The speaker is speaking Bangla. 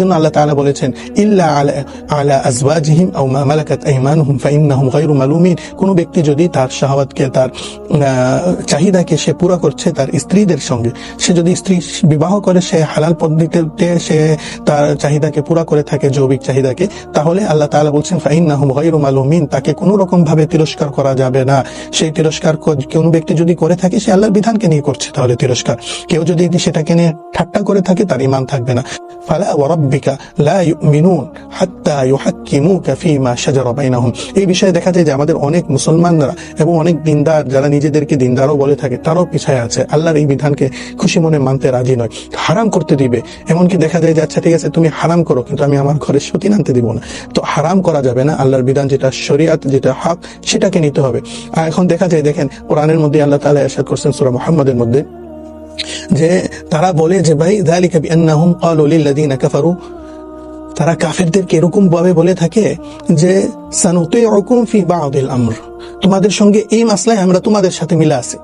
জন্য আল্লাহ তাআলা বলেছেন, ইল্লা আলা আলা আজওয়াজিহিম আও মা মালাকাত আইমানুহুম ফাইন্নাহুম গায়রু মালুমিন। কোন ব্যক্তি যদি তার শাহওয়াতকে, তার চাহিদাকে সে পুরো করছে তার স্ত্রীদের সঙ্গে, সে যদি স্ত্রী বিবাহ করে, সে হালাল পদ্ধতিতে সে তার চাহিদাকে পুরো করে থাকে, যৌবিক চাহিদাকে, তাহলে আল্লাহ তাআলা বলছেন, ফাইন্নাহুম গায়রু মালুমিন। তাকে কোনো রকম ভাবে তিরস্কার করা যাবে না। সেই তিরস্কার কোন ব্যক্তি যদি করে থাকে, সে আল্লাহর বিধানকে নিয়ে করছে তাহলে তিরস্কার। কেউ যদি সেটাকে নিয়ে ঠাট্টা করে থাকে, তার ইমান থাকবে না। ফালা ওয়ারাব্বিকা লা ইউমিনুন হাত্তা ইউহাক্কিমুকা ফীমা শাজারা বাইনাহুম। এই বিষয়ে দেখা যায় যে আমাদের অনেক মুসলমানরা এবং অনেক দিনদার যারা নিজেদেরকে দিনদারও বলে থাকে, তারাও পিছায় আছে। আল্লাহর এই বিধানকে খুশি মনে মানতে রাজি নয়। হারাম করতে দিবে। এমনকি দেখা যায় যে আচ্ছা ঠিক আছে, তুমি হারাম করো, কিন্তু আমি আমার ঘরে সতী আনতে দিব না। তো হারাম করা যাবে না। আল্লাহর বিধান যেটা শরিয়াত, যেটা হক, সেটাকে নিতে হবে। আর এখন দেখা যায়, দেখেন, কোরআনের মধ্যে আল্লাহ তাআলা এরশাদ করছেন সূরা মুহাম্মাদের মধ্যে। যে তারা বলে যে ভাই, দালিকা বিআন্নাহুম ক্বালু লিল্লাযীনা কাফারু। তারা কাফেরদেরকে এরকম ভাবে বলে থাকে যে, সানুতিউকুম ফি বা'দিল আমর। তোমাদের সঙ্গে এই মাসলায় আমরা তোমাদের সাথে মিলে আছি।